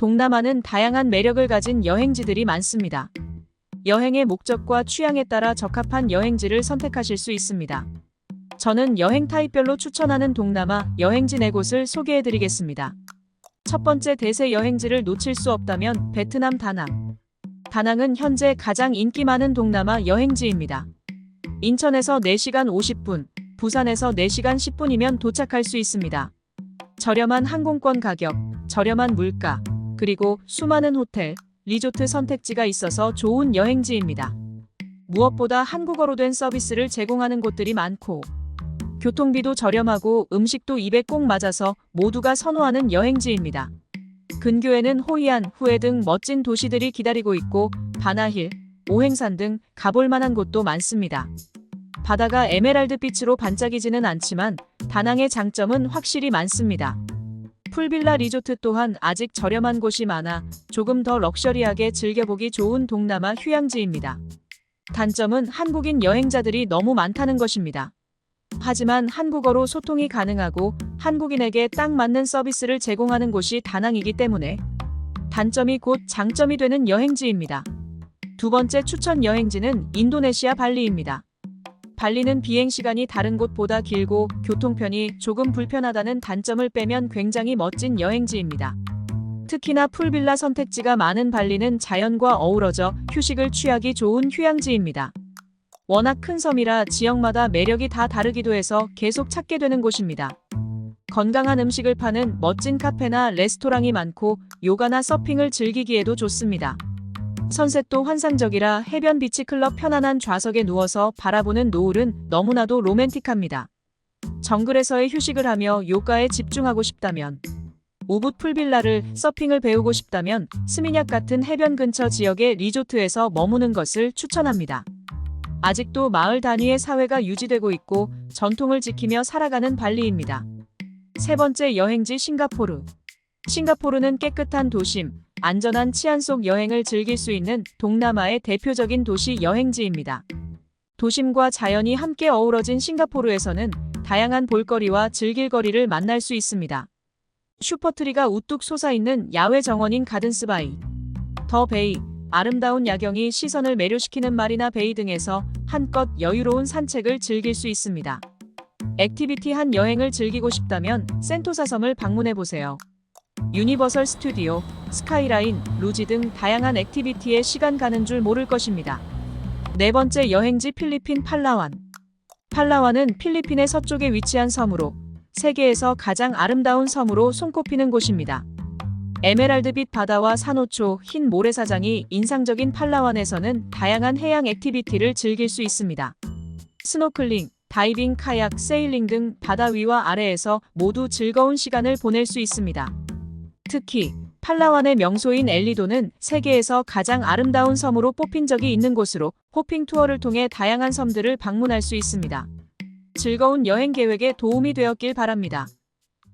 동남아는 다양한 매력을 가진 여행지들이 많습니다. 여행의 목적과 취향에 따라 적합한 여행지를 선택하실 수 있습니다. 저는 여행 타입별로 추천하는 동남아 여행지 네 곳을 소개해 드리겠습니다. 첫 번째 대세 여행지를 놓칠 수 없다면 베트남 다낭. 다낭은 현재 가장 인기 많은 동남아 여행지입니다. 인천에서 4시간 50분, 부산에서 4시간 10분이면 도착할 수 있습니다. 저렴한 항공권 가격, 저렴한 물가, 그리고 수많은 호텔, 리조트 선택지가 있어서 좋은 여행지입니다. 무엇보다 한국어로 된 서비스를 제공하는 곳들이 많고, 교통비도 저렴하고 음식도 입에 꼭 맞아서 모두가 선호하는 여행지입니다. 근교에는 호이안, 후에 등 멋진 도시들이 기다리고 있고, 바나힐, 오행산 등 가볼 만한 곳도 많습니다. 바다가 에메랄드 빛으로 반짝이지는 않지만 다낭의 장점은 확실히 많습니다. 풀빌라 리조트 또한 아직 저렴한 곳이 많아 조금 더 럭셔리하게 즐겨보기 좋은 동남아 휴양지입니다. 단점은 한국인 여행자들이 너무 많다는 것입니다. 하지만 한국어로 소통이 가능하고 한국인에게 딱 맞는 서비스를 제공하는 곳이 다낭이기 때문에 단점이 곧 장점이 되는 여행지입니다. 두 번째 추천 여행지는 인도네시아 발리입니다. 발리는 비행 시간이 다른 곳보다 길고 교통편이 조금 불편하다는 단점을 빼면 굉장히 멋진 여행지입니다. 특히나 풀빌라 선택지가 많은 발리는 자연과 어우러져 휴식을 취하기 좋은 휴양지입니다. 워낙 큰 섬이라 지역마다 매력이 다 다르기도 해서 계속 찾게 되는 곳입니다. 건강한 음식을 파는 멋진 카페나 레스토랑이 많고 요가나 서핑을 즐기기에도 좋습니다. 선셋도 환상적이라 해변 비치 클럽 편안한 좌석에 누워서 바라보는 노을은 너무나도 로맨틱합니다. 정글에서의 휴식을 하며 요가에 집중하고 싶다면 우붓 풀빌라를 서핑을 배우고 싶다면 스미냑 같은 해변 근처 지역의 리조트에서 머무는 것을 추천합니다. 아직도 마을 단위의 사회가 유지되고 있고 전통을 지키며 살아가는 발리입니다. 세 번째 여행지 싱가포르. 싱가포르는 깨끗한 도심, 안전한 치안 속 여행을 즐길 수 있는 동남아의 대표적인 도시 여행지입니다. 도심과 자연이 함께 어우러진 싱가포르에서는 다양한 볼거리와 즐길거리를 만날 수 있습니다. 슈퍼트리가 우뚝 솟아있는 야외 정원인 가든스바이, 더 베이, 아름다운 야경이 시선을 매료시키는 마리나 베이 등에서 한껏 여유로운 산책을 즐길 수 있습니다. 액티비티한 여행을 즐기고 싶다면 센토사 섬을 방문해 보세요. 유니버설 스튜디오, 스카이라인, 루지 등 다양한 액티비티에 시간 가는 줄 모를 것입니다. 네 번째 여행지 필리핀 팔라완. 팔라완은 필리핀의 서쪽에 위치한 섬으로 세계에서 가장 아름다운 섬으로 손꼽히는 곳입니다. 에메랄드빛 바다와 산호초, 흰 모래사장이 인상적인 팔라완에서는 다양한 해양 액티비티를 즐길 수 있습니다. 스노클링, 다이빙, 카약, 세일링 등 바다 위와 아래에서 모두 즐거운 시간을 보낼 수 있습니다. 특히 팔라완의 명소인 엘리도는 세계에서 가장 아름다운 섬으로 뽑힌 적이 있는 곳으로 호핑 투어를 통해 다양한 섬들을 방문할 수 있습니다. 즐거운 여행 계획에 도움이 되었길 바랍니다.